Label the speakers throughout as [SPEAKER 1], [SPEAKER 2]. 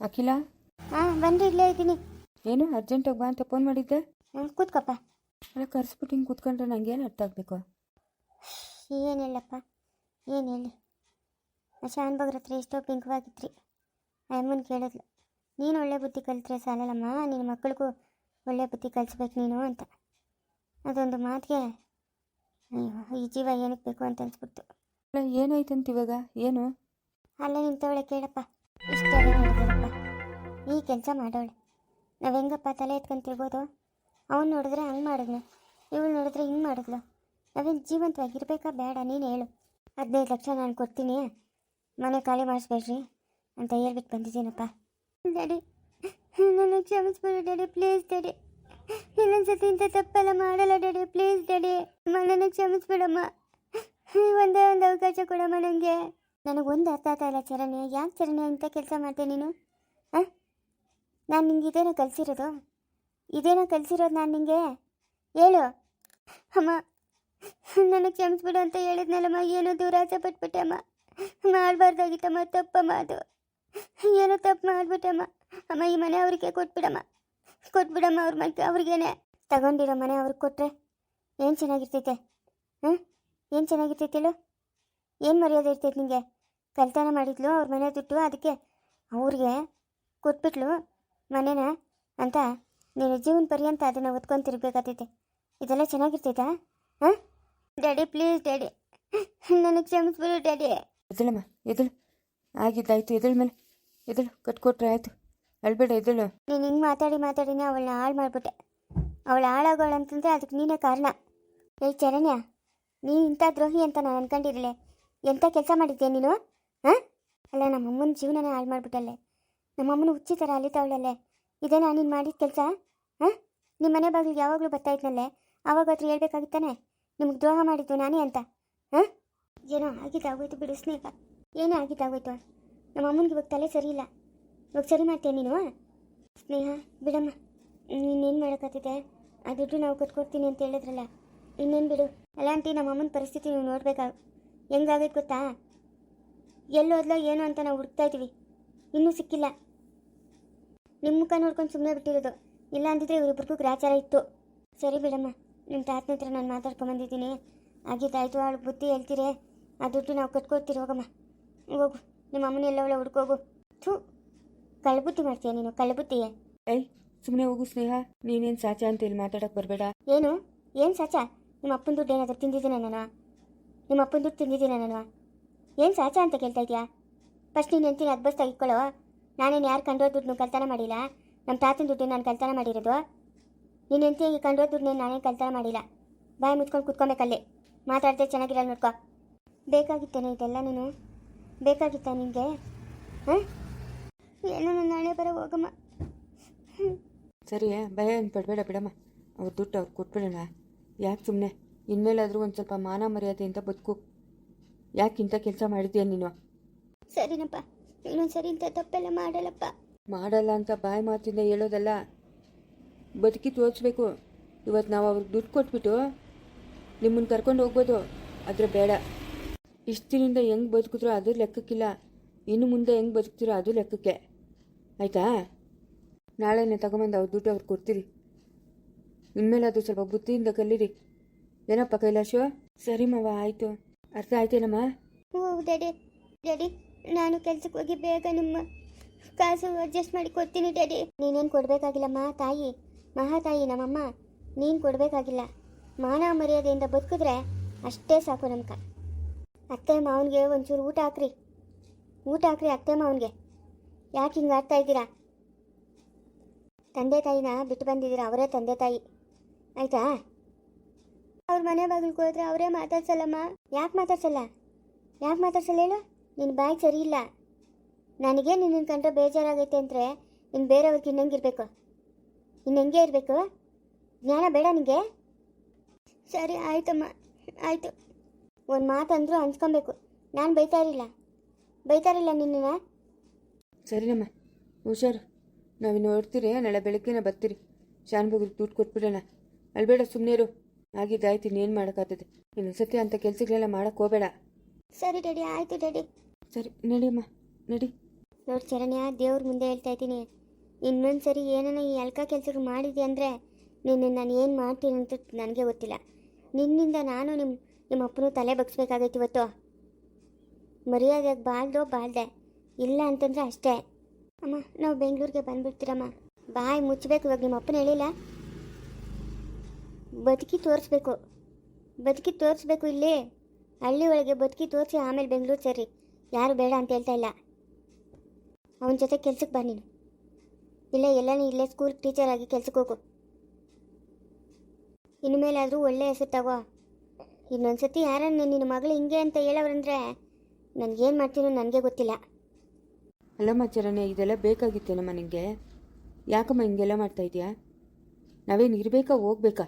[SPEAKER 1] ಅಖಿಲ?
[SPEAKER 2] ಹಾಂ ಬನ್ರಿ ಇಲ್ಲೇ ಇದ್ದೀನಿ.
[SPEAKER 1] ಏನು ಅರ್ಜೆಂಟಾಗಿ ಬಾ ಅಂತ ಫೋನ್ ಮಾಡಿದ್ದೆ?
[SPEAKER 2] ಹ್ಞೂ ಕೂತ್ಕಪ್ಪ.
[SPEAKER 1] ಅಲ್ಲ ಕರ್ಸ್ಬಿಟ್ಟು ಹಿಂಗೆ ಕೂತ್ಕೊಂಡ್ರೆ ನಂಗೆ ಏನು ಅರ್ಥ ಆಗಬೇಕು?
[SPEAKER 2] ಏನಿಲ್ಲಪ್ಪ ಏನು ಹೇಳಿ. ಶಾನ್ ಬಗ್ರ ಹತ್ರ ಎಷ್ಟೋ ಪಿಂಕವಾಗಿದ್ರಿ ಅಮ್ಮನ ಕೇಳಿದ್ಲು ನೀನು ಒಳ್ಳೆ ಬುದ್ಧಿ ಕಲಿತ್ರೆ ಸಾಲಲ್ಲಮ್ಮ ನಿನ್ನ ಮಕ್ಕಳಿಗೂ ಒಳ್ಳೆ ಬುದ್ಧಿ ಕಲಿಸ್ಬೇಕು ನೀನು ಅಂತ. ಅದೊಂದು ಮಾತಿಗೆ ಅಯ್ಯೋ ಈ ಜೀವ ಏನಕ್ಕೆ ಬೇಕು ಅಂತ ಅನ್ಸ್ಬಿಡ್ತು.
[SPEAKER 1] ಏನಾಯ್ತು ಅಂತ ಇವಾಗ? ಏನು?
[SPEAKER 2] ಅಲ್ಲೇ ನಿಂತವಳೆ ಕೇಳಪ್ಪ. ನೋಡಿದ್ರಪ್ಪ ಈ ಕೆಲಸ ಮಾಡೋಳೆ. ನಾವು ಹೆಂಗಪ್ಪ ತಲೆ ಎತ್ಕೊಂತಿರ್ಬೋದು ಅವ್ನು ನೋಡಿದ್ರೆ ಹಂಗೆ ಮಾಡಿದ್ನು. ಇವಳು ನೋಡಿದ್ರೆ ಹಿಂಗೆ ಮಾಡಿದ್ಲು. ನಾವೇನು ಜೀವಂತವಾಗಿರ್ಬೇಕಾ? ಬೇಡ, ನೀನು ಹೇಳು. ಹದಿನೈದು ಲಕ್ಷ ನಾನು ಕೊಡ್ತೀನಿ. ಮನೆ ಖಾಲಿ ಮಾಡಿಸ್ಬೇಡ್ರಿ ಅಂತ ಹೇಳ್ಬಿಟ್ಟು ಬಂದಿದ್ದೀನಪ್ಪ. ಡ್ಯಾಡಿ ನನ್ನ ಕ್ಷಮಿಸ್ಬಿಡು ಡ್ಯಾಡಿ, ಪ್ಲೀಸ್ ಡ್ಯಾಡಿ. ಇನ್ನೊಂದ್ಸತಿ ಇಂಥ ತಪ್ಪೆಲ್ಲ ಮಾಡಲ್ಲ ಡ್ಯಾಡಿ, ಪ್ಲೀಸ್ ಡ್ಯಾಡಿ. ನನ್ನ ಕ್ಷಮಿಸ್ಬಿಡಮ್ಮ. ಒಂದೇ ಒಂದು ಅವಕಾಶ ಕೊಡಮ್ಮ ನನಗೆ ನನಗೊಂದು ಅರ್ಥ ಆಗ್ತಾ ಇಲ್ಲ ಚರಣ್ಯ ಯಾಕೆ ಚರಣೆ ಅಂತ ಕೆಲಸ ಮಾಡ್ತೀನಿ ನೀನು? ನಾನು ನಿಂಗೆ ಇದೇನೋ ಕಲಿಸಿರೋದು? ಇದೇನೋ ಕಲಿಸಿರೋದು ನಾನು ನಿಂಗೆ? ಹೇಳು. ಅಮ್ಮ, ನನಗೆ ಕ್ಷಮಿಸ್ಬಿಡು ಅಂತ ಹೇಳಿದ್ನಲ್ಲಮ್ಮ, ಏನೋ ದುರಾಸೆ ಪಟ್ಬಿಟ್ಟೆ ಅಮ್ಮ. ಮಾಡಬಾರ್ದಾಗಿತ್ತಮ್ಮ, ತಪ್ಪಮ್ಮ ಅದು. ಏನೋ ತಪ್ಪು ಮಾಡಿಬಿಟ್ಟಮ್ಮ ಅಮ್ಮ. ಈ ಮನೆ ಅವ್ರಿಗೆ ಕೊಟ್ಬಿಡಮ್ಮ. ಕೊಟ್ಬಿಡಮ್ಮ ಅವ್ರ ಮನೆ, ಅವ್ರಿಗೇನೆ. ತಗೊಂಡಿರೋ ಮನೆ ಅವ್ರಿಗೆ ಕೊಟ್ಟರೆ ಏನು ಚೆನ್ನಾಗಿರ್ತೈತೆ? ಹಾಂ? ಏನು ಚೆನ್ನಾಗಿರ್ತೈತೆ ಹೇಳು? ಏನು ಮರ್ಯಾದೆ ಇರ್ತೈತೆ ನಿಮಗೆ ಕಲ್ತನ ಮಾಡಿದ್ಲು, ಅವ್ರ ಮನೆ ದುಡ್ಡು, ಅದಕ್ಕೆ ಅವ್ರಿಗೆ ಕೊಟ್ಬಿಟ್ಲು. ಮನೇನ? ಅಂತ ನಿನ್ನ ಜೀವನ ಪರ್ಯಂತ ಅದನ್ನು ಓದ್ಕೊಂತಿರ್ಬೇಕಾತೈತೆ ಇದೆಲ್ಲ ಚೆನ್ನಾಗಿರ್ತೈತಾ? ಹಾಂ? Daddy please daddy. ನನಗೆ ಕ್ಷಮಿಸ್ಬಿಡು ಡ್ಯಾಡಿ.
[SPEAKER 1] ಎದಳಮ್ಮ ಎದಳು ಆಗಿದ್ದಾಯ್ತು ಎದಳ ಮೇಲೆ. ಎದಳು ಕಟ್ಕೊಟ್ರೆ ಆಯಿತು. ಅಳ್ಬೇಡ ಎದಳು
[SPEAKER 2] ನೀನು ಹಿಂಗೆ ಮಾತಾಡಿ ಮಾತಾಡಿನ ಅವಳನ್ನ ಹಾಳು ಮಾಡಿಬಿಟ್ಟೆ. ಅವಳು ಹಾಳಾಗೋಳು ಅಂತಂದ್ರೆ ಅದಕ್ಕೆ ನೀನೇ ಕಾರಣ. ಏ ಚರಣ್ಯ ನೀನು ಇಂಥ ದ್ರೋಹಿ ಅಂತ ನಾನು ಅನ್ಕೊಂಡಿರಲೇ. ಎಂಥ ಕೆಲಸ ಮಾಡಿದ್ದೆ ನೀನು? ಹಾಂ? ಅಲ್ಲ ನಮ್ಮಮ್ಮನ ಜೀವನನೇ ಹಾಳು ಮಾಡಿಬಿಟ್ಟಲ್ಲೇ. ನಮ್ಮಮ್ಮನ ಹುಚ್ಚಿ ಥರ ಅಲಿತಾವಳಲ್ಲೇ. ನಾನು ನೀನು ಮಾಡಿದ ಕೆಲಸ? ಹಾಂ? ನಿಮ್ಮ ಮನೆ ಬಾಗಿಲಿಗೆ ಯಾವಾಗಲೂ ಬರ್ತಾ ಇದ್ನಲ್ಲೇ? ಆವಾಗ ಹೇಳ್ಬೇಕಾಗಿತ್ತಾನೆ ನಿಮ್ಗೆ ದ್ರೋಹ ಮಾಡಿದ್ದು ನಾನೇ ಅಂತ. ಹಾಂ? ಏನೋ ಆಗಿದ್ದಾಗೋಯ್ತು ಬಿಡು ಸ್ನೇಹ. ಏನೇ ಆಗಿದ್ದಾಗೋಯ್ತು ನಮ್ಮ ಅಮ್ಮನಿಗೆ ಇವಾಗ ತಲೆ ಸರಿ ಇಲ್ಲ. ಇವಾಗ ಸರಿ ಮಾಡ್ತೀಯ ನೀನು? ಸ್ನೇಹ, ಬಿಡಮ್ಮ. ನೀನೇನು ಮಾಡೋಕ್ಕಾಗ್ತಿದೆ ಆ ದುಡ್ಡು ನಾವು ಕಟ್ಕೊಡ್ತೀನಿ ಅಂತ ಹೇಳಿದ್ರಲ್ಲ. ಇನ್ನೇನು ಬಿಡು. ಅಲ್ಲಾಂಟಿ ನಮ್ಮ ಅಮ್ಮನ ಪರಿಸ್ಥಿತಿ ನೀವು ನೋಡ್ಬೇಕಾಗ ಹೆಂಗಾಗೈತೆ ಗೊತ್ತಾ? ಎಲ್ಲೋದ್ಲೋ ಏನೋ ಅಂತ ನಾವು ಹುಡುಕ್ತಾ ಇದ್ದೀವಿ ಇನ್ನೂ ಸಿಕ್ಕಿಲ್ಲ. ನಿಮ್ಮ ಮುಖ ನೋಡ್ಕೊಂಡು ಸುಮ್ಮನೆ ಬಿಟ್ಟಿರೋದು. ಇಲ್ಲ ಅಂದಿದ್ರೆ ಇವರಿಬ್ಬರಿಗೂ ಗ್ರಾಚಾರ ಇತ್ತು. ಸರಿ ಬಿಡಮ್ಮ ನಿಮ್ಮ ತಾತನ ಹತ್ರ ನಾನು ಮಾತಾಡ್ಕೊಂಬಂದಿದ್ದೀನಿ ಆಗಿದ್ದಾಯ್ತು ಅವಳು ಬುದ್ಧಿ ಹೇಳ್ತೀರಿ. ಆ ದುಡ್ಡು ನಾವು ಕಟ್ಕೊಡ್ತೀರಿ ಹೋಗಮ್ಮ. ಹೋಗು ನಿಮ್ಮ ಅಮ್ಮನ ಎಲ್ಲವಳ ಹುಡ್ಕೋಗು. ಥೂ ಕಳ್ಬುದ್ಧಿ ಮಾಡ್ತೀಯ ನೀನು ಕಳ್ಬುದ್ಧಿಯೇ?
[SPEAKER 1] ಏಯ್ ಸುಮ್ಮನೆ ಹೋಗು ಸ್ನೇಹ. ನೀನೇನು ಸಾಚ ಅಂತ ಇಲ್ಲಿ ಮಾತಾಡಕ್ಕೆ ಬರಬೇಡ.
[SPEAKER 2] ಏನು? ಏನು ಸಾಚ? ನಿಮ್ಮ ಅಪ್ಪನ ದುಡ್ಡು ಏನಾದರೂ ತಿಂದಿದ್ದೀನ ನಾನು? ನಿಮ್ಮ ಅಪ್ಪನ ದುಡ್ಡು ತಿಂದಿದ್ದೀನ ನಾನು? ಏನು ಸಾಚ ಅಂತ ಕೇಳ್ತಾ ಇದೆಯಾ ಫಸ್ಟ್ ನೀನು ಹೆಂಡ್ತೀನಿ ಅದ್ಬಸ್ತಾಗಿ ಇಟ್ಕೊಳ್ಳೋ. ನಾನೇನು ಯಾರು ಕಂಡೋ ದುಡ್ಡು ಕಲ್ತನ ಮಾಡಿಲ್ಲ? ನಮ್ಮ ತಾತನ ದುಡ್ಡು ನಾನು ಕಲ್ತನ ಮಾಡಿರೋದು? ನೀನು ಈ ಕಂಡೋ ದುಡ್ಡು ನಾನೇನು ಕಲ್ತನ ಮಾಡಿಲ್ಲ? ಬಾಯಿ ಮುಚ್ಕೊಂಡು ಕುತ್ಕೊಬೇಕಲ್ಲೇ ಮಾತಾಡ್ದೆ ಚೆನ್ನಾಗಿರಲ್ಲ ನೋಡ್ಕೊ. ಬೇಕಾಗಿತ್ತೇನೆ ಇದೆಲ್ಲ ನೀನು? ಬೇಕಾಗಿತ್ತ ನಿನಗೆ ಹಾಂ? ಏನೋ ನಾನು ನಾಳೆ ಬರೋ ಹೋಗಮ್ಮ.
[SPEAKER 1] ಸರಿ ಭಯ ಏನು ಪಡಬೇಡ ಬಿಡಮ್ಮ. ಅವ್ರ ದುಡ್ಡು ಅವ್ರು ಕೊಟ್ಬಿಡೋಣ. ಯಾಕೆ ಸುಮ್ಮನೆ ಇನ್ಮೇಲಾದರೂ ಒಂದು ಸ್ವಲ್ಪ ಮಾನ ಮರ್ಯಾದೆಯಿಂದ ಬದುಕು. ಯಾಕೆ ಇಂಥ ಕೆಲಸ ಮಾಡಿದ್ಯಾ ನೀನು?
[SPEAKER 2] ಸರಿನಪ್ಪ. ಇನ್ನೊಂದ್ಸರಿ ಇಂಥ ತಪ್ಪೆಲ್ಲ ಮಾಡಲ್ಲಪ್ಪ.
[SPEAKER 1] ಮಾಡಲ್ಲ ಅಂತ ಬಾಯಿ ಮಾತಿಂದ ಹೇಳೋದಲ್ಲ. ಬದುಕಿ ತೋರಿಸ್ಬೇಕು. ಇವತ್ತು ನಾವು ಅವ್ರಿಗೆ ದುಡ್ಡು ಕೊಟ್ಬಿಟ್ಟು ನಿಮ್ಮನ್ನು ಕರ್ಕೊಂಡು ಹೋಗ್ಬೋದು. ಆದರೆ ಬೇಡ. ಇಷ್ಟಿನಿಂದ ದಿನದಿಂದ ಹೆಂಗೆ ಬದುಕಿದ್ರು ಅದು ಲೆಕ್ಕಕ್ಕಿಲ್ಲ. ಇನ್ನು ಮುಂದೆ ಹೆಂಗೆ ಬದುಕ್ತಿರೋ ಅದು ಲೆಕ್ಕಕ್ಕೆ. ಆಯಿತಾ? ನಾಳೆನೇ ತಗೊಂಬಂದು ಅವ್ರ ದುಡ್ಡು ಅವ್ರಿಗೆ ಕೊಡ್ತೀರಿ. ಇನ್ಮೇಲೆ ಅದು ಸ್ವಲ್ಪ ಬುದ್ಧಿಯಿಂದ ಕಲೀರಿ. ಏನಪ್ಪ ಕೈಲಾಶು? ಸರಿ ಮಾವ ಆಯಿತು. ಅರ್ಥ ಆಯ್ತೇನಮ್ಮ?
[SPEAKER 2] ಹ್ಞೂ ಡ್ಯಾಡಿ ಡ್ಯಾಡಿ. ನಾನು ಕೆಲ್ಸಕ್ಕೆ ಹೋಗಿ ಬೇಗ ನಿಮ್ಮ ಕಾಸು ಅಡ್ಜಸ್ಟ್ ಮಾಡಿ ಕೊಡ್ತೀನಿ, ಡ್ಯಾಡಿ. ನೀನೇನು ಕೊಡಬೇಕಾಗಿಲ್ಲಮ್ಮ, ತಾಯಿ. ಮಹಾ ತಾಯಿ, ನಮ್ಮಮ್ಮ. ನೀನು ಕೊಡಬೇಕಾಗಿಲ್ಲ. ಮಾನ ಮರ್ಯಾದೆಯಿಂದ ಬದುಕಿದ್ರೆ ಅಷ್ಟೇ ಸಾಕು ನಮ್ಕ. ಅತ್ತೆ ಮಾವನಿಗೆ ಒಂಚೂರು ಊಟ ಹಾಕ್ರಿ. ಊಟ ಹಾಕ್ರಿ ಅತ್ತೆ ಮಾವನಿಗೆ ಯಾಕೆ ಹಿಂಗೆ ಆಡ್ತಾ ಇದ್ದೀರಾ? ತಂದೆ ತಾಯಿನ ಬಿಟ್ಟು ಬಂದಿದ್ದೀರಾ? ಅವರೇ ತಂದೆ ತಾಯಿ. ಆಯಿತಾ? ಅವ್ರ ಮನೆ ಬಾಗಿಲ್ಗೆ ಹೋದ್ರೆ ಅವರೇ ಮಾತಾಡ್ಸಲ್ಲಮ್ಮ? ಯಾಕೆ ಮಾತಾಡ್ಸಲ್ಲ? ಯಾಕೆ ಮಾತಾಡ್ಸಲ್ಲ ಹೇಳು? ನಿನ್ನ ಬ್ಯಾಗ್ ಸರಿ ಇಲ್ಲ. ನನಗೆ ನಿನ್ನ ಕಂಡ್ರೆ ಬೇಜಾರಾಗೈತೆ ಅಂದರೆ ನೀನು ಬೇರೆಯವ್ರಿಗೆ ಇರಬೇಕು. ಇನ್ನು ಹೆಂಗೆ ಇರಬೇಕು? ಜ್ಞಾನ ಬೇಡ ನಿನಗೆ ಸರಿ ಆಯಿತಮ್ಮ. ಆಯಿತು. ಒಂದು ಮಾತಂದರೂ ಹಂಚ್ಕೊಬೇಕು ನಾನು ಬೈತಾ ಇರಲಿಲ್ಲ. ಬೈತಾ ಇರಲಿಲ್ಲ ನಿನ್ನ
[SPEAKER 1] ಸರಿನಮ್ಮ. ಹುಷಾರು. ನಾವಿನ್ನು ಹೊರ್ತೀರಿ ನಾಳೆ ಬೆಳಗ್ಗೆನೇ ಬರ್ತೀರಿ. ಶಾನ್ಭೋಗ್ರಿಗೆ ದುಡ್ಡು ಕೊಟ್ಬಿಡೋಣ. ಅಲ್ಬೇಡ ಸುಮ್ಮನೆ ಇರು. ಆಗಿದ್ದಾಯ್ತು ಇನ್ನೇನು ಮಾಡೋಕ್ಕಾಗ್ತದೆ. ಇನ್ನೊಂದ್ಸತಿ ಅಂಥ ಕೆಲಸಗಳೆಲ್ಲ ಮಾಡೋಕ್ಕೆ ಹೋಗಬೇಡ.
[SPEAKER 2] ಸರಿ ಡ್ಯಾಡಿ. ಆಯಿತು ಡ್ಯಾಡಿ.
[SPEAKER 1] ಸರಿ ನಡಿಯಮ್ಮ ನಡಿ.
[SPEAKER 2] ನೋಡಿ ಚರಣ್ಯ ದೇವ್ರ ಮುಂದೆ ಹೇಳ್ತಾ ಇದ್ದೀನಿ. ಇನ್ನೊಂದು ಸರಿ ಏನನ್ನ ಈ ಅಲ್ಕ ಕೆಲಸಗಳು ಮಾಡಿದೆ ಅಂದರೆ ನಿನ್ನ ನಾನು ಏನು ಮಾಡ್ತೀನಿ ಅಂತ ನನಗೆ ಗೊತ್ತಿಲ್ಲ. ನಿನ್ನಿಂದ ನಾನು ನಿಮ್ಮ ನಿಮ್ಮ ಅಪ್ಪನೂ ತಲೆ ಬಗ್ಸ್ಬೇಕಾಗೈತಿ ಇವತ್ತು. ಮರ್ಯಾದೆ ಬಾಳ್ದೋ ಬಾಳ್ದೆ, ಇಲ್ಲ ಅಂತಂದ್ರೆ ಅಷ್ಟೇ. ಅಮ್ಮ, ನಾವು ಬೆಂಗಳೂರಿಗೆ ಬಂದುಬಿಡ್ತೀರಮ್ಮ. ಬಾಯಿ ಮುಚ್ಚಬೇಕು ಇವಾಗ ನಿಮ್ಮ ಅಪ್ಪನ ಹೇಳಿಲ್ಲ? ಬದುಕಿ ತೋರಿಸ್ಬೇಕು. ಬದುಕಿ ತೋರಿಸ್ಬೇಕು ಇಲ್ಲಿ. ಹಳ್ಳಿ ಒಳಗೆ ಬದುಕಿ ತೋರಿಸಿ ಆಮೇಲೆ ಬೆಂಗಳೂರು ಸೇರಿ. ಯಾರು ಬೇಡ ಅಂತ ಹೇಳ್ತಾ ಇಲ್ಲ. ಅವನ ಜೊತೆ ಕೆಲ್ಸಕ್ಕೆ ಬಾ ನೀನು. ಇಲ್ಲ ಎಲ್ಲನೂ ಇಲ್ಲೇ ಸ್ಕೂಲ್ ಟೀಚರ್ ಆಗಿ ಕೆಲ್ಸಕ್ಕೆ ಹೋಗು. ಇನ್ಮೇಲಾದರೂ ಒಳ್ಳೆ ಹೆಸರು ತಗೋ. ಇನ್ನೊಂದ್ಸತಿ ಯಾರನ್ನ ನಿನ್ನ ಮಗಳು ಹಿಂಗೆ ಅಂತ ಹೇಳವ್ರಂದ್ರೆ ನನಗೇನು ಮಾಡ್ತೀನೋ ನನಗೆ ಗೊತ್ತಿಲ್ಲ.
[SPEAKER 1] ಅಲ್ಲಮ್ಮ ಚರಣ್ಯ ಇದೆಲ್ಲ ಬೇಕಾಗಿತ್ತೇನಮ್ಮ ನಿನಗೆ ಯಾಕಮ್ಮ ಹಿಂಗೆಲ್ಲ ಮಾಡ್ತಾ ಇದೆಯಾ ನಾವೇನು ಇರಬೇಕಾ, ಹೋಗ್ಬೇಕಾ?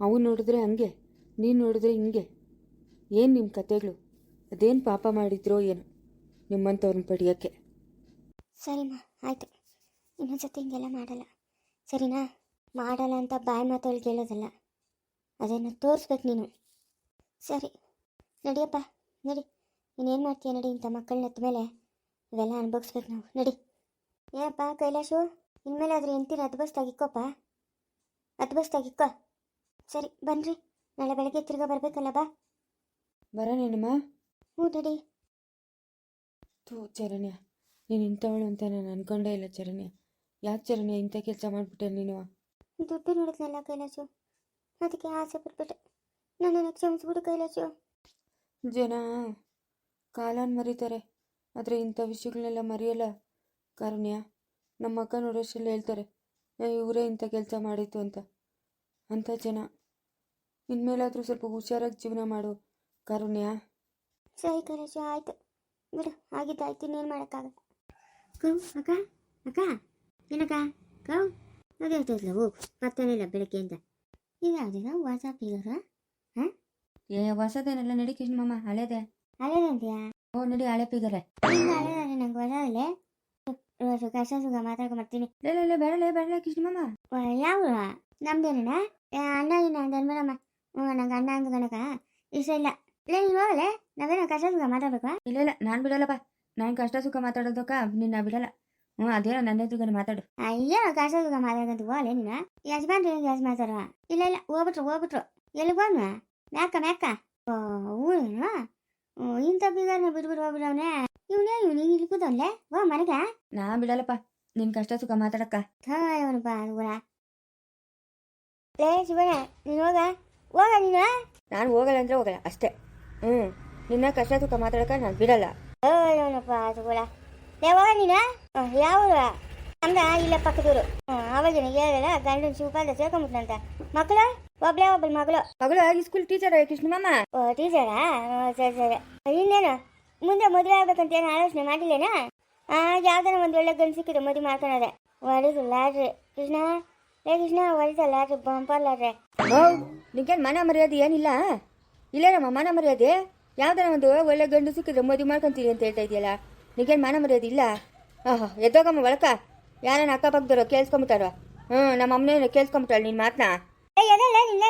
[SPEAKER 1] ಅವನು ನೋಡಿದ್ರೆ ಹಂಗೆ, ನೀನು ನೋಡಿದ್ರೆ ಹಿಂಗೆ. ಏನು ನಿಮ್ಮ ಕತೆಗಳು? ಅದೇನು ಪಾಪ ಮಾಡಿದ್ರೋ ಏನು ನಿಮ್ಮಂಥವ್ರನ್ನ ಪಡೆಯೋಕ್ಕೆ?
[SPEAKER 2] ಸರಿಮ್ಮ ಆಯಿತು. ಇನ್ನೊಂದು ಸತಿ ಹಿಂಗೆಲ್ಲ ಮಾಡಲ್ಲ. ಸರಿನಾ? ಮಾಡಲ್ಲ ಅಂತ ಬಾಯಿ ಮಾತಾಡಿ ಕೇಳೋದಲ್ಲ. ಅದನ್ನು ತೋರಿಸ್ಬೇಕು ನೀನು. ಸರಿ ನಡಿಯಪ್ಪ ನಡಿ. ನೀನೇನು ಮಾಡ್ತೀಯ ನಡಿ ಇಂಥ ಮಕ್ಕಳನ್ನ ಎತ್ತ ಮೇಲೆ? ಇವೆಲ್ಲ ಅನುಭವಿಸ್ಬೇಕು ನಾವು. ನಡಿ. ಏನಪ್ಪ ಕೈಲಾಶು ಇನ್ಮೇಲೆ ಆದ್ರೆ ಎಂತಿನ ಹದ್ಬಸ್ತಾಗಿಕ್ಕೋಪ್ಪ ಹದ್ಬಸ್ತಾಗಿಕ್ಕೋ ಸರಿ ಬನ್ರಿ. ನಾಳೆ ಬೆಳಗ್ಗೆ ತಿರ್ಗಾ ಬರಬೇಕಲ್ಲ ಬಾ.
[SPEAKER 1] ಬರೋಣೇನಮ್ಮ?
[SPEAKER 2] ಹ್ಞೂ
[SPEAKER 1] ಥೂ ಚರಣ್ಯ ನೀನು ಇಂಥವಳು ಅಂತ ನಾನು ಅನ್ಕೊಂಡೇ ಇಲ್ಲ ಚರಣ್ಯ. ಯಾಕೆ ಚರಣ್ಯ ಇಂಥ ಕೆಲಸ ಮಾಡಿಬಿಟ್ಟೆ ನೀನು?
[SPEAKER 2] ದುಡ್ಡು ನೋಡಿದ್ನಲ್ಲ ಕೈಲಾಸು? ಅದಕ್ಕೆ ಆಸೆ ಪಟ್ಬಿಟ್ಟೆ. ನನ್ನನ್ನು ಕ್ಷಮಿಸ್ಬಿಡು ಕೈಲಾಸು.
[SPEAKER 1] ಜನ ಕಾಲನ ಮರೀತಾರೆ. ಆದರೆ ಇಂಥ ವಿಷಯಗಳನ್ನೆಲ್ಲ ಮರೆಯಲ್ಲ ಕಾರಣ್ಯ. ನಮ್ಮ ಅಕ್ಕ ನೋಡೋಷ್ಟರಲ್ಲಿ ಹೇಳ್ತಾರೆ "ಏ, ಇವರೇ ಇಂಥ ಕೆಲಸ ಮಾಡಿತ್ತು ಅಂತ. ಅಂಥ ಜನ. ಇನ್ಮೇಲಾದರೂ ಸ್ವಲ್ಪ ಹುಷಾರಾಗಿ ಜೀವನ ಮಾಡು ಕಾರುಣ್ಯ.
[SPEAKER 2] ಸರಿ ಕೈಲಾಸು ಆಯ್ತು. ಬಿಡು ಆಗಿದ್ದಾಯ್ತು ಇನ್ನೇನು ಮಾಡೋಕ್ಕಾಗಲ್ಲ. ಕೌ ಅಕ್ಕ ಅಕ್ಕ ಏನಕ್ಕ? ಕೌ ಅದೇ ಹೇಳ್ತಿದ್ಲ ಹೋಗು ಇಲ್ಲ ಬೆಳಗ್ಗೆಯಿಂದ ಇದಾವುದಿಲ್ಲ ವಾಟ್ಸಪ್ ಈಗ ಹಾಂ?
[SPEAKER 1] ಏ ಹೊಸದೇನೆಲ್ಲ ನಡಿ ಕೃಷ್ಣಮ್ಮ ಹಳೇದೆ.
[SPEAKER 2] ಹಳೇದಂತೀಯಾ
[SPEAKER 1] ಓ ನಡಿ ಹಳೆ ಪಿಗರೆ.
[SPEAKER 2] ಅಲ್ಲೇನಾದ್ರೆ ನಂಗೆ ಹೊಸದಲ್ಲೇ ಕಷ್ಟ ಸುಖ ಮಾತಾಡ್ಕೊಂಬರ್ತೀನಿ
[SPEAKER 1] ಇಲ್ಲ ಬೇಡಲೇ ಬೇಡಲೇ ಕೃಷ್ಣಮ್ಮ
[SPEAKER 2] ಯಾವ ನಮ್ದೇನಣ್ಣ ಅಣ್ಣ ಇನ್ನ ಧರ್ಮರಮ್ಮ. ಹ್ಞೂ ನಂಗೆ ಅಣ್ಣ ಅಂದ ಕನಕ ಇಷ್ಟ ಇಲ್ಲ. ಲೇ ಹೋಗಲೆ ನಾವೇನೋ ಕಷ್ಟ ಸುಖ ಮಾತಾಡ್ಬೇಕಾ
[SPEAKER 1] ಇಲ್ಲ ಇಲ್ಲ ನಾನು ಬಿಡಲ್ಲಪ್ಪ. ನಾನು ಕಷ್ಟ ಸುಖ ಮಾತಾಡೋದಕ್ಕ ನಿನ್ನ ಬಿಡಲ್ಲ. ಹ್ಞೂ ಅದೇನೋ ನನ್ನ ಎದುರುಗಡೆ ಮಾತಾಡು.
[SPEAKER 2] ಅಯ್ಯೋ ಕಷ್ಟ ಸುಖ ಮಾತಾಡೋದು ಹೋಗಲೆ ನೀನು? ಯಜಮಾನ್ ಯಜ್ ಮಾತಾಡುವ ಇಲ್ಲ ಇಲ್ಲ ಹೋಗ್ಬಿಟ್ರು ಹೋಗ್ಬಿಟ್ರು. ಎಲ್ಲಿ ಹೋಗ್ನ ಮ್ಯಾಕ ಮ್ಯಾಕ? ಓ ಊರೇನು ಇಂಥ ಬೀಗರ್ನ ಬಿಟ್ಬಿಟ್ಟು ಹೋಗ್ಬಿಡವನೆ ಇವನೇ ಇವನು? ಇಲ್ಲಿ ಕೂತವನ್ಲೆ? ಓ ಮನೆಗ.
[SPEAKER 1] ನಾ ಬಿಡಲ್ಲಪ್ಪ. ನಿನ್ ಕಷ್ಟ ಸುಖ ಮಾತಾಡಕ್ಕ.
[SPEAKER 2] ಅವನಪ್ಪ ಊರ ಲೇ ಶಿವಣ್ಣ ನೀನು ಹೋಗ. ಹೋಗ ನೀನು.
[SPEAKER 1] ನಾನು ಹೋಗಲ್ಲ ಅಂದ್ರೆ ಹೋಗಲ್ಲ ಅಷ್ಟೇ. ಹ್ಞೂ ನಿನ್ನ ಕಷ್ಟ ಸುಖ ಮಾತಾಡಕ ನಾನು ಬಿಡಲ್ಲ.
[SPEAKER 2] ಏನಪ್ಪ ತಗೋಳ ಲೇ ಹೋಗ ನೀನು? ಯಾವ ನಮ್ದ ಇಲ್ಲ ಪಕ್ಕದೂರು. ಅವಾಗಿನ ಹೇಳಲ್ಲ ಗಂಡನ ಶಿವಪಾದ ಸೇರ್ಕೊಂಬಿಟ್ನಂತ ಮಕ್ಕಳು? ಒಬ್ಳೆ ಒಬ್ಬಳ ಮಗಳು.
[SPEAKER 1] ಮಗಳು ಈ ಸ್ಕೂಲ್ ಟೀಚರ್ ಕೃಷ್ಣಮ್ಮ
[SPEAKER 2] ಓ ಟೀಚರಾ ಸರಿ ಸರಿ. ಇನ್ನೇನು? ಮುಂದೆ ಮದುವೆ ಆಗ್ಬೇಕಂತ ಏನು ಆಲೋಚನೆ ಮಾಡಿಲ್ಲೇನಾ? ಆ ಯಾವ್ದಾರ ಒಂದು ಒಳ್ಳೆ ಗಂಡು ಸಿಕ್ಕಿದೆ ಮದುವೆ ಮಾಡ್ಕೊಳದೆ. ಒಡೆದು ಲಾಡ್ರಿ ಕೃಷ್ಣ? ಏ ಕೃಷ್ಣ ಹೊಡಿತ ಲಾಡ್ರಿ ಬಂಪರ್ ಲಾಡ್ರಿ
[SPEAKER 1] ನಿಂಗೇನು ಮನ ಮರ್ಯಾದೆ ಏನಿಲ್ಲ ಇಲ್ಲೇನಮ್ಮ ಮನ ಮರ್ಯಾದೆ? ಯಾವ್ದಾರ ಒಂದು ಒಳ್ಳೆ ಗಂಡು ಸಿಕ್ಕಿದ್ರೆ ಮದುವೆ ಮಾಡ್ಕೊಂತೀನಿ ಅಂತ ಹೇಳ್ತಾ ಇದೆಯಲ್ಲ? ನಿಗೇನು ಮನ ಮರ್ಯಾದೆ ಇಲ್ಲ? ಆಹಾ ಎದ್ದೋಗಮ್ಮ ಒಳಕ. ಯಾರನ್ನ ಅಕ್ಕಪಕ್ಕದವ್ರು ಕೇಳಿಸ್ಕೊಂಬಿಟ್ಟಾರ? ಹ್ಞೂ ನಮ್ಮ ಅಮ್ಮನೇನು ಕೇಳಿಸ್ಕೊಂಬಿಟ್ಟಾಳ ನಿನ್ನ ಮಾತನ್ನ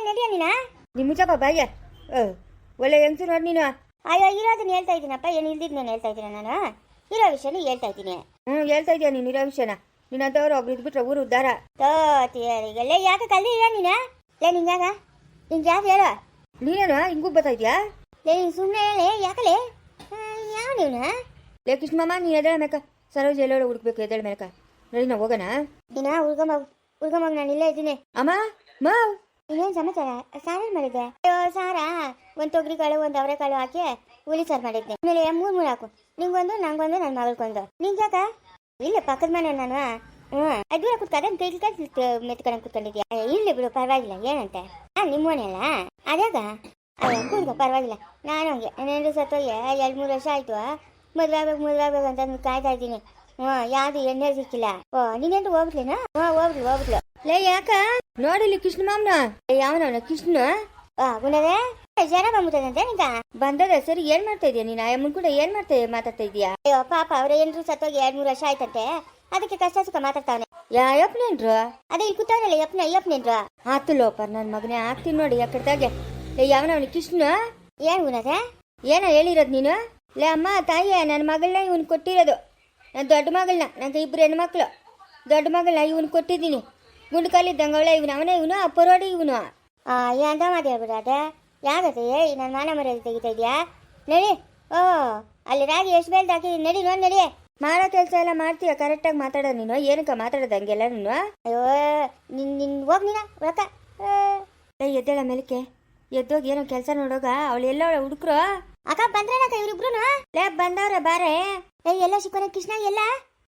[SPEAKER 2] ನಡಿಯ ನೀನ?
[SPEAKER 1] ನಿಮ್ಮ ಮುಚ್ಚಪ್ಪ ಬಾಯ್ಯ ಒಳ್ಳೆ ಹೆಂಗಸು ನೋಡಿ ನೀನು.
[SPEAKER 2] ಅಯ್ಯೋ ಇರೋದನ್ನ ಹೇಳ್ತಾ ಇದ್ದೀನಪ್ಪ. ಏನು ಇಲ್ದಿದ್ದು ನಾನು ಹೇಳ್ತಾ ಇದ್ದೀನಿ ನಾನು? ಇರೋ ವಿಷಯನ ಹೇಳ್ತಾ ಇದ್ದೀನಿ.
[SPEAKER 1] ಹ್ಞೂ ಹೇಳ್ತಾ ಇದೀಯ ನೀನು ಇರೋ ವಿಷಯನ? ನೀನಂತವ್ರು ಒಬ್ರು ಇದ್ಬಿಟ್ರೆ ಊರು ಉದ್ದಾರ.
[SPEAKER 2] ತೋತಿಯರಿಗೆಲ್ಲ ಯಾಕೆ ಕಲ್ಲಿ ಇಲ್ಲ ನೀನು? ಲೇ ನಿಂಗಾಗ ನಿಂಗೆ ಯಾಕೆ ಹೇಳು?
[SPEAKER 1] ನೀನೇನು? ಹಿಂಗೂ ಬರ್ತಾ ಇದೆಯಾ?
[SPEAKER 2] ಲೇ ನೀನು ಸುಮ್ಮನೆ ಹೇಳಿ ಯಾಕಲೇ ಯಾವ ನೀನು
[SPEAKER 1] ಲೇ ಕೃಷ್ಣಮ್ಮ ನೀ ಎದ್ದೇಳ ಮೇಕ ಸರೋಜ್ ಎಲ್ಲೋಳು ಹುಡುಕ್ಬೇಕು ಎದ್ದೇಳ ಮೇಕ ನಡಿ ನಾವು ಹೋಗೋಣ?
[SPEAKER 2] ದಿನ ಹುಡುಗಮ್ಮ ಹುಡ್ಗಮ್ಮ ನಾನು ಇಲ್ಲೇ ಇದ್ದೀನಿ.
[SPEAKER 1] ಅಮ್ಮ ಮಾವ್.
[SPEAKER 2] ಇನ್ನೇನು ಸಮಾಚಾರ? ಸಾರ ಮಾಡಿದ್ದೆ ಅಯ್ಯೋ ಸಾರ. ಒಂದು ತೊಗರಿ ಕಾಳು ಒಂದು ಅವರೆ ಕಾಳು ಹಾಕಿ ಹುಳಿ ಸಾರು ಮಾಡಿದ್ದೆ ಆಮೇಲೆ ಮೂರು ಮೂರು ಹಾಕು. ನಿಂಗೊಂದು ನಂಗೊಂದು ನನ್ನ ಮಗಳ್ಕೊಂದು ನಿಂಗೆ ಯಾಕ ಇಲ್ಲ ಪಕ್ಕದ ಮನೆ ನಾನು. ಹ್ಞೂ ಅದು ಕುತ್ಕದ ಕೈ ಕೈ ಮೆತ್ಕೊಂಡು ಕುತ್ಕೊಂಡಿದ್ಯಾ? ಇಲ್ಲಿ ಬಿಡು, ಪರವಾಗಿಲ್ಲ, ಏನಂತೆ? ಹಾಂ ನಿಮ್ಮ ಮನೆಯಲ್ಲ? ಅದಾಗ ಕೂತ್ಕೊ, ಪರವಾಗಿಲ್ಲ. ನಾನು ಹಂಗೆ ನೆಂಡು ಸತ್ತೋಗಿ ಎರಡು ಮೂರು ವರ್ಷ ಆಯ್ತು ಮದುವೆ ಆಗ್ಬೇಕು ಮದುವೆ ಆಗ್ಬೇಕು ಅಂತ ಕಾಯ್ತಾ ಇದ್ದೀನಿ. ಹ್ಞೂ ಯಾವ್ದು ಎಣ್ಣೆ ಸಿಕ್ಕಿಲ್ಲ. ಓ ನೀನೆಂದು ಹೋಗ್ಬಿಟ್ಲೇನಾ? ಹ್ಞೂ ಹೋಗ್ಬಿಟ್ಲು ಹೋಗ್ಬಿಟ್ಲು.
[SPEAKER 1] ಲೇ, ಯಾಕ? ನೋಡಿಲಿ ಕೃಷ್ಣ ಮಾಮ್ನ? ಯಾವನವನ, ಕೃಷ್ಣ?
[SPEAKER 2] ಆ, ಗುಣವೇ? ಜನ ಬಂದ್ಬಿಟ್ಟದಂತೆ ನಿಂಗ
[SPEAKER 1] ಬಂದದ ಸರಿ, ಏನ್ ಮಾಡ್ತಾ ಇದೀಯ ನೀನು? ಕೂಡ ಏನ್ ಮಾಡ್ತಾ ಮಾತಾಡ್ತಾ ಇದೀಯಾ?
[SPEAKER 2] ಅಯ್ಯೋ, ಪಾಪ, ಅವ್ರ ಏನ್ರು ಸತ್ತೋಗಿ ಎರಡ್ ಮೂರು ವರ್ಷ ಆಯ್ತಂತೆ. ಅದಕ್ಕೆ ಕಷ್ಟ ಸುಖ ಮಾತಾಡ್ತಾವನೆ.
[SPEAKER 1] ಯಾ ಯಪ್ಪನೇನ್ರು
[SPEAKER 2] ಅದೇ ಇಲ್ಲಿ ಕೂತವ್ರಲ್ಲ ಯಪ್ನ ಯಪ್ನೇನ್ರ
[SPEAKER 1] ಆತು ಲೋಪ ನನ್ನ ಮಗನೇ ಆಗ್ತೀನಿ ನೋಡಿ ಯಾಕಡ್ದಾಗೆ ಲೇ ಯಾವನವನ ಕೃಷ್ಣ?
[SPEAKER 2] ಏನ್ ಗುಣದೆ
[SPEAKER 1] ಏನೋ ಹೇಳಿರೋದು ನೀನು?
[SPEAKER 2] ಲೇ ಅಮ್ಮ ತಾಯಿಯ ನನ್ನ ಮಗಳನ್ನ ಇವನು ಕೊಟ್ಟಿರೋದು. ನನ್ನ ದೊಡ್ಡ ಮಗಳನ್ನ ನನಗೆ ಇಬ್ಬರು ಹೆಣ್ಮಕ್ಳು. ದೊಡ್ಡ ಮಗಳನ್ನ ಇವನು ಕೊಟ್ಟಿದ್ದೀನಿ. ಗುಂಡು ಕಾಲಿದ್ದಂಗೆ ಅವಳೆ ಇವನು ಅವನೇ ಇವನು ಆ ಇವನು. ಎಂತ ಮಾತಾಡ್ಬಿಡ ಅದೇ ಯಾಗತ್ತೆ ಏಯ್ ನನ್ನ ಮಾನ ಮರ್ಯಾದೆ ತೆಗಿತಾ ಇದೆಯಾ? ನಡಿ. ಓ ಅಲ್ಲಿ ರಾಗಿ ಎಷ್ಟು ಬೇಲ್ದಾಕಿದ್ದೀನಿ ನಡಿ ನೋಡಿ ನಡಿ ಮಾಡೋ ಕೆಲಸ ಎಲ್ಲ ಮಾಡ್ತೀಯ? ಕರೆಕ್ಟಾಗಿ ಮಾತಾಡೋ ನೀನು? ಏನಕ್ಕ ಮಾತಾಡೋದು ಹಂಗೆಲ್ಲ ನೀನು? ಅಯ್ಯೋ, ನಿನ್ ನಿನ್, ಹೋಗ್ ನೀನ, ರೊಕ್ಕ. ಏ. ಎದ್ದೇಳ ಮೇಲಕ್ಕೆ. ಎದ್ದೋಗಿ ಏನೋ ಕೆಲಸ ನೋಡೋಗ? ಅವಳು ಎಲ್ಲ ಹುಡುಕ್ರು ಅಕ್ಕ, ಬಂದ್ರೇನಕ್ಕ ಇವ್ರಿಬ್ರು ಲೇ, ಬಂದವ್ರೆ, ಬಾರೆ. ಏ, ಎಲ್ಲ ಶಿಕೋನ ಕೃಷ್ಣ, ಎಲ್ಲ?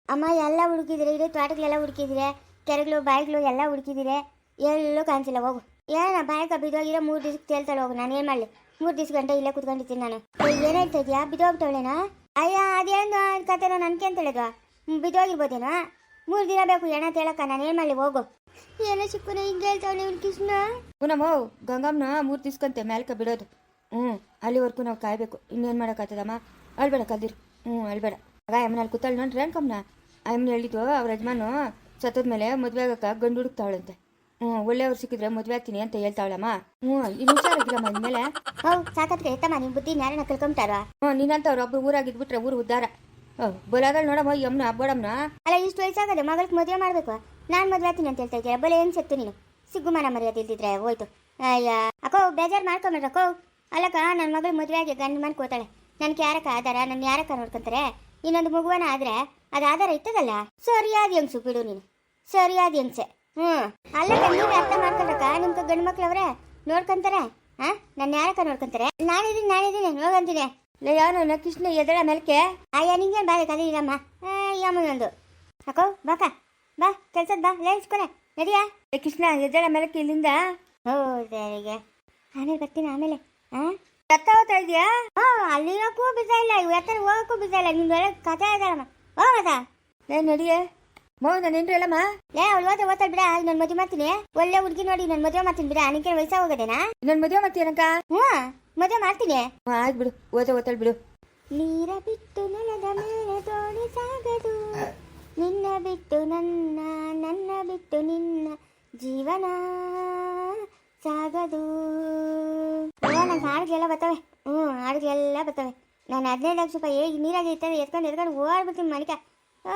[SPEAKER 2] ಅಮ್ಮ, ಎಲ್ಲ ಹುಡುಕಿದ್ರೆ. ಇಡೀ ತೋಟಗಳೆಲ್ಲ ಹುಡುಕಿದ್ರೆ. ಕೆರೆಗಳು, ಬಾಯಿಗಳು ಎಲ್ಲ ಹುಡುಕಿದ್ರೆ. ಎಲ್ಲೂ ಕಾಣಿಸಿಲ್ಲ, ಹೋಗು. ಏನ ಬಾಯಕ ಬಿದ್ದೋಗಿರೋ ಮೂರು ದಿವ್ಸಕ್ಕೆ ತೇಳ್ತಾಳೆ ಹೋಗು ನಾನು ಏನು ಮಾಡಲಿ? ಮೂರು ದಿವ್ಸ ಗಂಟೆ ಇಲ್ಲೇ ಕುತ್ಕೊಂಡಿರ್ತೀನಿ ನಾನು. ಏನ್ ಹೇಳ್ತಾ ಇದೀಯಾ ಬಿದ್ದೋಗ್ತಾವಳೇನಾ ಅಯ್ಯ, ಅದೇನು ಕತೆನೋ ನನ್ಗೆ ಅಂತ ಹೇಳಿದ್ವಾ? ಬಿದ್ದೋಗಿರ್ಬೋದೇನೋ? ಮೂರು ದಿನ ಬೇಕು ಎಣ ತೇಳಕ್ಕ ನಾನು ಏನು ಮಾಡಲಿ, ಹೋಗು. ಏನೋ ಚಿಕ್ಕನ ಹಿಂಗೆ ಹೇಳ್ತಾವಳೆ ಇವ್ನು ಕೃಷ್ಣ?
[SPEAKER 1] ಪುನಮ್ಮ ಗಂಗಮ್ಮನ ಮೂರು ತಿಸ್ಕಂತೆ ಮೇಲ್ಕ ಬಿಡೋದು. ಹ್ಞೂ ಅಲ್ಲಿವರೆಗೂ ನಾವು ಕಾಯಬೇಕು. ಇನ್ನೇನು ಮಾಡೋಕ್ಕಾಗ್ತದಮ್ಮ ಅಳ್ಬೇಡ, ಕಲ್ದಿರು. ಹ್ಞೂ ಅಳ್ಬೇಡ. ಆಗ ಅಮ್ಮನಲ್ಲಿ ಕೂತಾಳೆ ನೋಡ್ರಿ ಅನ್ಕಮ್ಮನ ಅಮ್ಮನ ಹೇಳಿದ್ದು ಅವ್ರ ಯಜಮಾನು ಸತ್ತದ ಮೇಲೆ ಮದುವೆ ಆಗಕ್ಕೆ ಗಂಡು ಹುಡುಕ್ತಾವಳಂತೆ ಹ್ಞೂ ಒಳ್ಳೆಯವ್ರು ಸಿಕ್ಕಿದ್ರೆ ಮದುವೆ ಆಗ್ತೀನಿ ಅಂತ ಹೇಳ್ತಾವಳಮ್ಮ. ಹ್ಞೂ ಇನ್ನು ಹುಷಾರಾಗಿರಮ್ಮ ಇನ್ಮೇಲೆ
[SPEAKER 2] ಹೌ ಸಾಕತ್ಗೆ ಎತ್ತಮ್ಮ ನಿಮ್ಮ ಬುದ್ಧಿ ನ್ಯಾಯನ ಕಳ್ಕೊಂಬಿಟ್ಟಾರ
[SPEAKER 1] ಹ್ಞೂ ನಿನ್ನಂತವ್ರು ಒಬ್ರು ಊರಾಗಿದ್ಬಿಟ್ರೆ ಊರು ಉದ್ದಾರ. ಹ್ಞೂ ಬಲಾದಳು ನೋಡಮ್ಮ ಯಮ್ನ ಬೋಡಮ್ಮನ
[SPEAKER 2] ಅಲ್ಲ ಇಷ್ಟು ವಯಸ್ಸಾಗದೆ ಮಗಳಿಗೆ ಮದುವೆ ಮಾಡಬೇಕು. ನಾನು ಮದುವೆ ಆಗ್ತೀನಿ ಅಂತ ಹೇಳ್ತಾ ಇದ್ದೀರಾ ಬಲೆ ಏನು ಸತ್ತು ನೀನು ಸಿಗ್ಗುಮಾನ ಮರ್ಯಾದೆ ಇಲ್ದಿದ್ರೆ ಹೋಯ್ತು. ಅಯ್ಯ ಅಕ್ಕೋ ಬೇಜಾರು ಮಾಡ್ಕೊಂಬಿಡ್ರ ಅಕ್ಕೋ. ಅಲ್ಲಕ್ಕ ನನ್ನ ಮಗಳು ಮದುವೆ ಆಗಿ ಗಂಡ ಮನೆ ಕೂತಾಳೆ ನನ್ಗೆ ಯಾರಕ್ಕ ಆಧಾರ ನನ್ನ ಯಾರಕ್ಕ ನೋಡ್ಕೊಂತಾರೆ? ಇನ್ನೊಂದು ಮಗುವನ ಆದ್ರೆ ಅದು ಆಧಾರ ಇತ್ತದಲ್ಲ ಸರಿಯಾದ ಹೆಂಗ್ಸು ಬಿಡು ನೀನು. ಸರಿಯಾದ ಹೆಂಗ್ಸೆ ಹ್ಞೂ. ಅಲ್ಲಕ್ಕ ನೀವು ಅರ್ಥ ಮಾಡ್ಕೊಂಡ್ರಕ್ಕ ನಿಮ್ಗೆ ಗಂಡು ಮಕ್ಳವ್ರೆ, ನೋಡ್ಕೊಂತಾರೆ? ಹಾ ನನ್ನ ಯಾರಕ್ಕ ನೋಡ್ಕೊಂತಾರೆ? ನಾನಿದ್ದೀನಿ ನಾನಿದ್ದೀನಿ ಹೋಗಂತೀನಿ
[SPEAKER 1] ಯಾರು ಕೃಷ್ಣ ಎದಳ ಮೇಲ್ಕೆ?
[SPEAKER 2] ಅಯ್ಯ ನಿಂಗೆ ಬಾರಿ ಕದೀರಮ್ಮ ಯಮ್ಮನೊಂದು ಅಕ್ಕೋ ಬಾಕ, ಬಾ, ಕೆಲ್ಸದ ಬಾ ಲೇಸ್ಕೊನೆ ನಡಿಯಾ?
[SPEAKER 1] ಕೃಷ್ಣ, ಎದಳ ಮೇಲಕ್ಕೆ ಇಲ್ಲಿಂದ?
[SPEAKER 2] ಹೌದರಿಗೆ ಆಮೇಲೆ ಬರ್ತೀನಿ, ಆಮೇಲೆ. ಹಾಂ
[SPEAKER 1] ರಕ್ತ ಹೋಗ್ತಾ ಇದೆಯಾ
[SPEAKER 2] ಓ ಅಲ್ಲಿರೋಕ್ಕೂ ಇಲ್ಲ ಇವು ಎತ್ತರ ಹೋಗೋಕ್ಕೂ ಬಿದ್ದ ಇಲ್ಲ ನಿಮ್ದು ಒಳ್ಳೆ ಕಥೆ ಇದ್ದಾಳಮ್ಮ ಹೋಗದ
[SPEAKER 1] ನಡಿಯೇ. ಮೌ ನಾನು ಏನ್ರಿ ಅಲ್ಲಮ್ಮ
[SPEAKER 2] ಲೇ ಅವಳು ಓದ ಓದ್ತಾಳ ಬಿಡ. ನನ್ನ ಮದುವೆ ಮಾಡ್ತೀನಿ. ಒಳ್ಳೆ ಹುಡುಗಿ ನೋಡಿ ನನ್ನ ಮದುವೆ ಮಾಡ್ತೀನಿ ಬಿಡ. ನನಗೆ ವಯಸ್ಸಾಗ ಹೋಗೋದೇನಾ?
[SPEAKER 1] ನನ್ನ ಮದುವೆ ಮಾಡ್ತೀಯನಕ್ಕ
[SPEAKER 2] ಹ್ಞೂ ಮದುವೆ ಮಾಡ್ತೀನಿ.
[SPEAKER 1] ಆಯ್ತು ಬಿಡು. ಓದ ಓದ್ತಾಳೆ ಬಿಡು.
[SPEAKER 2] ನೀರ ಬಿಟ್ಟು ನೆಲದ ಮೇಲೆ ತೋಡಿ ಸಾಗದು. ನಿನ್ನ ಬಿಟ್ಟು ನನ್ನ ನನ್ನ ಬಿಟ್ಟು ನಿನ್ನ ಜೀವನ ಸಾಗದು. ಓ ನನ್ನ ಹಾಡುಗಳೆಲ್ಲ ಬರ್ತವೆ ಹ್ಞೂ ಹಾಡುಗಳೆಲ್ಲ ಬರ್ತವೆ ನಾನು ಹದಿನೈದು ಲಕ್ಷ ರೂಪಾಯಿ ಹೇಗೆ ನೀರಾಗಿ ಇರ್ತದೆ ಎತ್ಕೊಂಡು ಎತ್ಕೊಂಡು ಓಡ್ಬಿಡ್ತೀನಿ ಮನಿಕ ಓ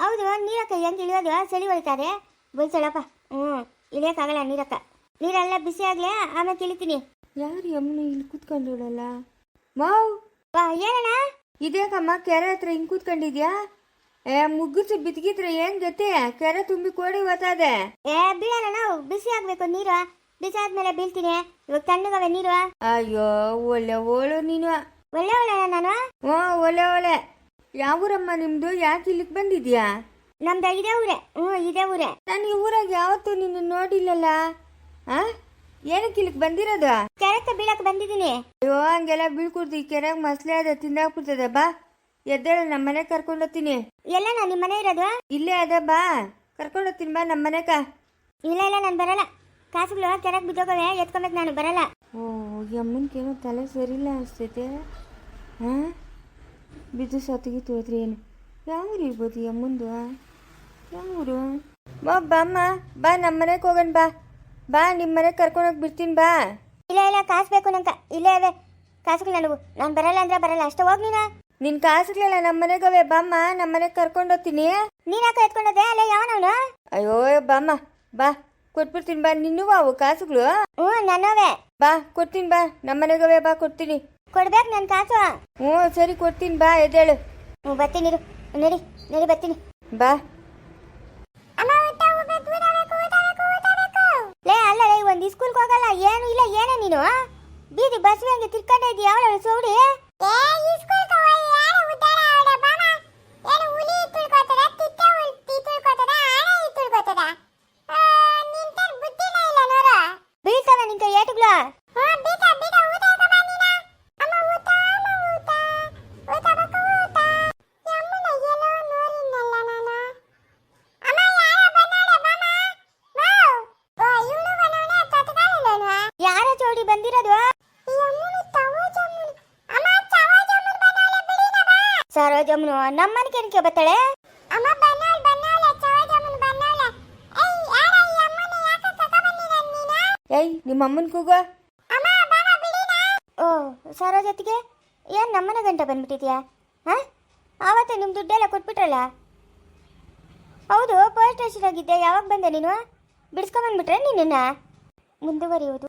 [SPEAKER 2] ಹೌದು ನೀರಕ್ಕ ಹೆಂಗೆ ಇಳಿಯೋದು? ಚಳಿ ಹೊಡಿತಾರೆ ಬೈಸಳಪ್ಪ ಹ್ಞೂ ಇಳಿಯೋಕ್ಕಾಗಲ್ಲ ನೀರಕ್ಕ. ನೀರೆಲ್ಲ ಬಿಸಿ ಆಗಲೇ ಆಮೇಲೆ ತಿಳಿತೀನಿ.
[SPEAKER 1] ಯಾರು ಯಮ್ಮನ ಇಲ್ಲಿ ಕೂತ್ಕೊಂಡವಳಲ್ಲ? ಮಾವ್?
[SPEAKER 2] ವಾ ಏನಣ್ಣ?
[SPEAKER 1] ಇದೇಕಮ್ಮ ಕೆರೆ ಹತ್ರ ಹಿಂಗ್ ಕೂತ್ಕೊಂಡಿದ್ಯಾ? ಏ ಮುಗ್ಗಿಸಿ ಬಿದ್ಗಿದ್ರೆ ಏನ್ ಗತಿ? ಕೆರೆ ತುಂಬಿ ಕೋಡಿ ಓದ್ತದೆ
[SPEAKER 2] ಏ ಬೀಳಲ್ಲ ನಾವು. ಬಿಸಿ ಆಗ್ಬೇಕು ನೀರು. ಬಿಸಿ ಆದ್ಮೇಲೆ ಬೀಳ್ತೀನಿ. ಇವಾಗ ತಣ್ಣಗವೆ ನೀರು.
[SPEAKER 1] ಅಯ್ಯೋ ಒಳ್ಳೆ ಓಳು ನೀನು.
[SPEAKER 2] ಒಳ್ಳೆ ಒಳ್ಳೆ ನಾನು?
[SPEAKER 1] ಹ್ಞೂ ಒಳ್ಳೆ ಒಳ್ಳೆ ಯಾವ ಊರಮ್ಮ ನಿಮ್ದು? ಯಾಕೆ ಇಲ್ಲಿಗೆ ಬಂದಿದ್ಯಾ?
[SPEAKER 2] ನಮ್ದು ಇದೇ ಊರೇ. ಹ್ಞೂ ಇದೇ ಊರೇ.
[SPEAKER 1] ನಾನು ಈ ಊರಾಗ ಯಾವತ್ತೂ ನಿನ್ನ ನೋಡಿಲ್ಲಲ್ಲ. ಆ? ಏನಕ್ಕೆ ಇಲ್ಲಿಗೆ ಬಂದಿರೋದು?
[SPEAKER 2] ಕೆರೆಕ್ಕೆ ಬೀಳಕ್ ಬಂದಿದ್ದೀನಿ.
[SPEAKER 1] ಅಯ್ಯೋ ಹಂಗೆಲ್ಲ ಬೀಳ್ಕೊಡ್ದು. ಈ ಕೆರೆಗೆ ಮಸ್ಲೆ ಅದ ತಿಂದಾಕ್ಬಿಡ್ತದೆ ಬಾ ಎದ್ದೇಳ ನಮ್ಮ ಮನೆಗೆ ಕರ್ಕೊಂಡೋಗ್ತೀನಿ
[SPEAKER 2] ಎಲ್ಲ ನಾನು ನಿಮ್ಮ ಮನೆ ಇರೋದು?
[SPEAKER 1] ಇಲ್ಲೇ ಅದ ಬಾ. ಕರ್ಕೊಂಡೋಗ್ತೀನಿ ಬಾ ನಮ್ಮ ಮನೆಗ.
[SPEAKER 2] ಇಲ್ಲ ಇಲ್ಲ ನಾನು ಬರಲ್ಲ. ಕಾಸುಗಳು ಕೆರೆಗೆ ಬಿದ್ದೋಗವೆ ಎತ್ಕೊಬೇಕು ನಾನು ಬರಲ್ಲ.
[SPEAKER 1] ಓ ಯಮ್ಮನ್ಗೇನೋ ತಲೆ ಸರಿಲ್ಲ ಅನಿಸ್ತೈತೆ. ಹಾಂ ಬಿದ್ದು ಸತ್ತಿಗೆ ಹೋದ್ರಿ ಏನು? ಯಾವ ಇರ್ಬೋದು ಯಮ್ಮಂದು ಯಾವೂರು? ಯಾವ ಬಾ ಬಾಮ್ಮ ಬಾ ನಮ್ಮ ಮನೆಗೆ ಹೋಗೋಣ ಬಾ. ಬಾ ನಿಮ್ಮ ಮನೆಗೆ ಕರ್ಕೊಂಡೋಗಿ ಬಿಡ್ತೀನಿ ಬಾ.
[SPEAKER 2] ಇಲ್ಲ ಇಲ್ಲ ಕಾಸು ಬೇಕು ನಂಗೆ. ಇಲ್ಲೇ ಅವೆ. ಕಾಸುಗಳು ನನಗೂ. ನಾನು ಬರಲ್ಲ ಅಂದ್ರೆ ಬರಲ್ಲ. ಅಷ್ಟೇ ಹೋಗಿ ನೀನ.
[SPEAKER 1] ನಿನ್ ಕಾಸುಗಳೆಲ್ಲ ನಮ್ಮ ಮನೆಗವೆ ಬಮ್ಮ ನಮ್ಮ ಮನೆಗೆ ಕರ್ಕೊಂಡೋಗ್ತೀನಿ
[SPEAKER 2] ನೀನ್ ಯಾಕೆ ಎತ್ಕೊಂಡೋದೆ ಅಲ್ಲೇ ಯಾವನವನು
[SPEAKER 1] ಅಯ್ಯೋ ಬಮ್ಮ ಬಾ ಕೊಟ್ಬಿಡ್ತೀನಿ ಬಾ. ನಿನ್ನೂ ಅವು ಕಾಸುಗಳು.
[SPEAKER 2] ಹ್ಞೂ ನನ್ನವೇ.
[SPEAKER 1] ಬಾ ಕೊಡ್ತೀನಿ ಬಾ. ನಮ್ಮ ಮನೆಗವೆ ಬಾ ಕೊಡ್ತೀನಿ.
[SPEAKER 2] ಕೊಡ್ಬೇಕು ನನ್ನ ಕಾಸು?
[SPEAKER 1] ಹ್ಞೂ ಸರಿ ಕೊಡ್ತೀನಿ ಬಾ ಎದ್ದೇಳು.
[SPEAKER 2] ಹ್ಞೂ ಬರ್ತೀನಿ ಇರು. ನಡಿ ನಡಿ ಬರ್ತೀನಿ.
[SPEAKER 1] ಬಾ.
[SPEAKER 2] ಲೇ ಅಲ್ಲ ಲೇ ಒಂದು ಸ್ಕೂಲ್ಗೆ ಹೋಗಲ್ಲ ಏನು ಇಲ್ಲ ಏನೇ ನೀನು? ಬೀದಿ ಬಸ್ ಹಂಗೆ ತಿರ್ಕೊಂಡೆ ಇದೀಯ ಅವಳ ಸೌಡಿ? ಸರೋಜಮ್ಮನು ನಮ್ಮನೆ ಕೆನಕ್ಕೆ ಬರ್ತಾಳೆ?
[SPEAKER 1] ಏಯ್ ನಿಮ್ಮ ಅಮ್ಮನ ಕೂಗ?
[SPEAKER 2] ಓ ಸರೋಜತ್ತಿಗೆ ಏನು ನಮ್ಮನೆ ಗಂಟ ಬಂದ್ಬಿಟ್ಟಿದ್ಯಾ? ಹಾಂ? ಆವತ್ತೇ ನಿಮ್ಮ ದುಡ್ಡೆಲ್ಲ ಕೊಟ್ಬಿಟ್ರಲ್ಲ? ಹೌದು ಪೋಸ್ಟ್ ಸ್ಟೇಷನ್ ಆಗಿದ್ದೆ ಯಾವಾಗ ಬಂದೆ ನೀನು? ಬಿಡಿಸ್ಕೊಂಬಂದ್ಬಿಟ್ರೆ ನಿನ್ನ ಮುಂದುವರಿಯುವುದು.